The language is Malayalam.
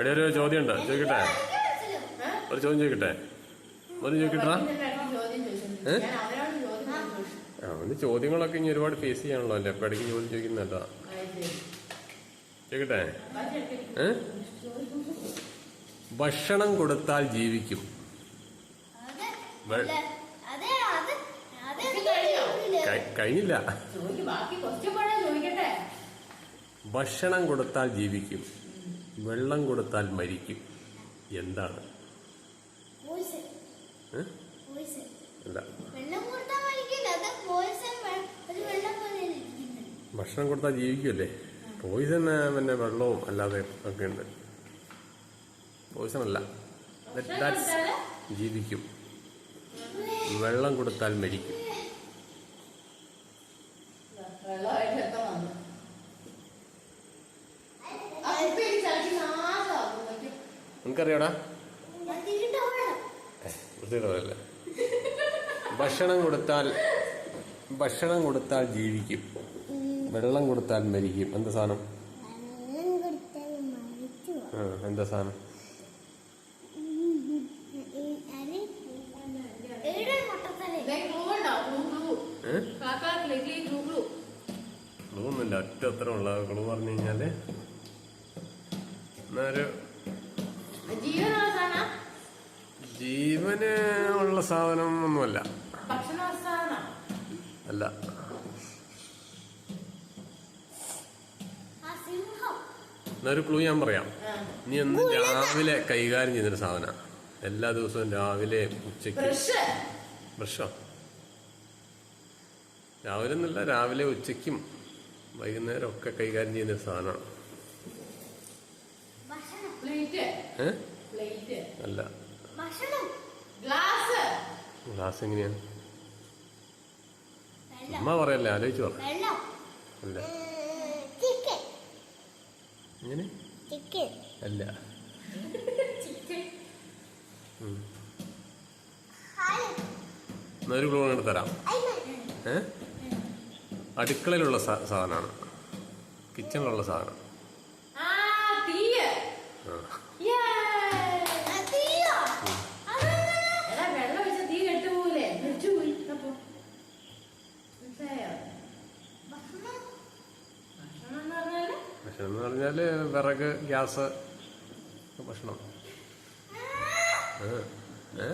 എടി ഒരു ചോദ്യം ഉണ്ട് ചോദിക്കട്ടെ. ഒരു ചോദ്യം ചോദിക്കട്ടെ? ഒരു ചോദിക്കട്ടാ? അവന് ചോദ്യങ്ങളൊക്കെ ഇനി ഒരുപാട് ഫേസ് ചെയ്യാണല്ലോ അല്ലേ അപ്പൊ ഇടയ്ക്ക് ചോദ്യം ചോദിക്കുന്നതാ ചോദിക്കട്ടെ? ഭക്ഷണം കൊടുത്താൽ ജീവിക്കും. കഴിഞ്ഞില്ല. ഭക്ഷണം കൊടുത്താൽ ജീവിക്കും വെള്ളം കൊടുത്താൽ മരിക്കും. എന്താണ്. അല്ല ഭക്ഷണം കൊടുത്താൽ ജീവിക്കുമല്ലേ പോയിസൺ പിന്നെ വെള്ളവും അല്ലാതെ ഒക്കെ ഉണ്ട്. പോയിസൺ അല്ല. ജീവിക്കും. വെള്ളം കൊടുത്താൽ മരിക്കും. നിനക്കറിയാടാ ഭക്ഷണം കൊടുത്താൽ ഭക്ഷണം കൊടുത്താൽ ജീവിക്കും. വെള്ളം കൊടുത്താൽ മരിക്കും. എന്താ സാധനം? എന്താ സാധനം. ക്ലൂന്നില്ല ഒറ്റ ഉത്തരമുള്ള ക്ലൂ പറഞ്ഞു കഴിഞ്ഞാൽ എന്നാ സാധനാ? ജീവന് ഉള്ള സാധനം ഒന്നുമല്ല. അല്ല. എന്നൊരു ക്ലൂ ഞാൻ പറയാം. ഇനി നീ എന്ന് രാവിലെ കൈകാര്യം ചെയ്യുന്നൊരു സാധന. എല്ലാ ദിവസവും രാവിലെ ഉച്ചയ്ക്ക്. ബ്രഷോ. രാവിലെ എന്നല്ല രാവിലെ ഉച്ചയ്ക്കും വൈകുന്നേരം ഒക്കെ കൈകാര്യം ചെയ്യുന്നൊരു സാധനമാണ് ഭക്ഷണം പ്ലേറ്റ് ഏ പ്ലേറ്റ് അല്ല. ഗ്ലാസ്. എങ്ങനെയാണ് അമ്മ പറയല്ലേ ആലോചിച്ച് പറ. അല്ല. എങ്ങനെ? അല്ല. എന്നൊരു ക്ലൂ അങ്ങോട്ട് തരാം. ഏ? അടുക്കളയിലുള്ള സാധനമാണ് കിച്ചണിലുള്ള സാധനം. ആ തീയ് ആ. Yay! തീയോ എടാ വെള്ളം ഒഴിച്ച തീ കെട്ടുപോകൂലേ കെട്ടുപോയി അപ്പൊ മനസ്സിലായോ ഭക്ഷണം ഭക്ഷണം എന്ന് പറഞ്ഞാൽ ഭക്ഷണം എന്ന് പറഞ്ഞാൽ വിറക് ഗ്യാസ് ഭക്ഷണം ഏ?